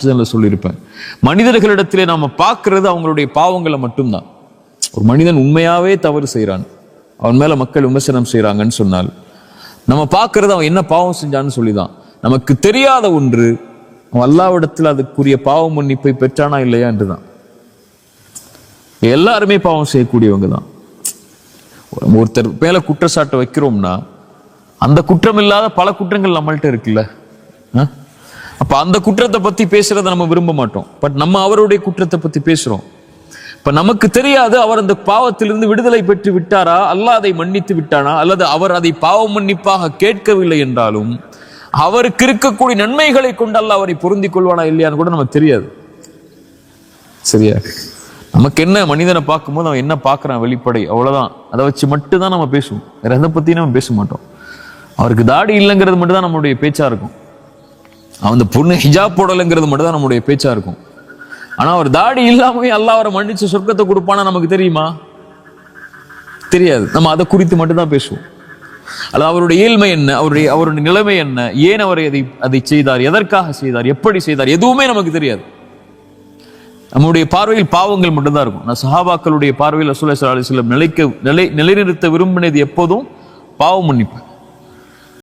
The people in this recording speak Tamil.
மஹ்சன்ல சொல்லியிருப்பேன். மனிதர்களிடத்திலே நாம் பார்க்கறது அவங்களுடைய பாவங்களை மட்டும்தான். ஒரு மனிதன் உண்மையாவே தவறு செய்கிறான் அவன் மேல மக்கள் விமர்சனம் செய்கிறாங்கன்னு சொன்னால் நம்ம பார்க்கறது அவன் என்ன பாவம் செஞ்சான்னு சொல்லி தான் நமக்கு தெரியாத ஒன்று அவன் அல்லாவிடத்தில் அதுக்குரிய பாவ மன்னிப்பை பெற்றானா இல்லையா என்றுதான். எல்லாருமே பாவம் செய்யக்கூடியவங்க தான் ஒருத்தர் மேல குற்றச்சாட்டை வைக்கிறோம்னா அந்த குற்றம் இல்லாத பல குற்றங்கள் நம்மள்ட்ட இருக்குல்ல? ஆ? அப்ப அந்த குற்றத்தை பத்தி பேசுகிறத நம்ம விரும்ப மாட்டோம். பட் நம்ம அவருடைய குற்றத்தை பத்தி பேசுறோம். இப்ப நமக்கு தெரியாது அவர் அந்த பாவத்திலிருந்து விடுதலை பெற்று விட்டாரா? அல்லாஹ் அதை மன்னித்து விட்டானா? அல்லது அவர் அதை பாவ மன்னிப்பாக கேட்கவில்லை என்றாலும் அவருக்கு இருக்கக்கூடிய நன்மைகளை கொண்டல்ல அவரை பொருந்திக் கொள்வானா இல்லையான்னு கூட நமக்கு தெரியாது. சரியா? நமக்கு என்ன மனிதனை பார்க்கும்போது அவன் என்ன பார்க்கறான் வெளிப்படை? அவ்வளவுதான். அதை வச்சு மட்டும்தான் நம்ம பேசுவோம். வேற எதை பற்றியும் நம்ம பேச மாட்டோம். அவருக்கு தாடி இல்லைங்கிறது மட்டும் தான் நம்மளுடைய பேச்சா இருக்கும். அந்த பொண்ணு ஹிஜாப் போடலைங்கிறது மட்டும் தான் நம்முடைய பேச்சா இருக்கும். ஆனா அவர் தாடி இல்லாமவே அல்லா அவரை மன்னிச்சு சொர்க்கத்தை கொடுப்பானா நமக்கு தெரியுமா? தெரியாது. நம்ம அதை குறித்து மட்டும்தான் பேசுவோம். அல்ல அவருடைய ஏழ்மை என்ன? அவருடைய அவருடைய நிலைமை என்ன? ஏன் அவர் அதை அதை செய்தார்? எதற்காக செய்தார்? எப்படி செய்தார்? எதுவுமே நமக்கு தெரியாது. நம்முடைய பார்வையில் பாவங்கள் மட்டும்தான் இருக்கும். நான் சஹாபாக்களுடைய பார்வையில் அசுல ஸல்லல்லாஹு நிலைக்க நிலை நிலைநிறுத்த விரும்பினது எப்போதும் பாவம் மன்னிப்பு.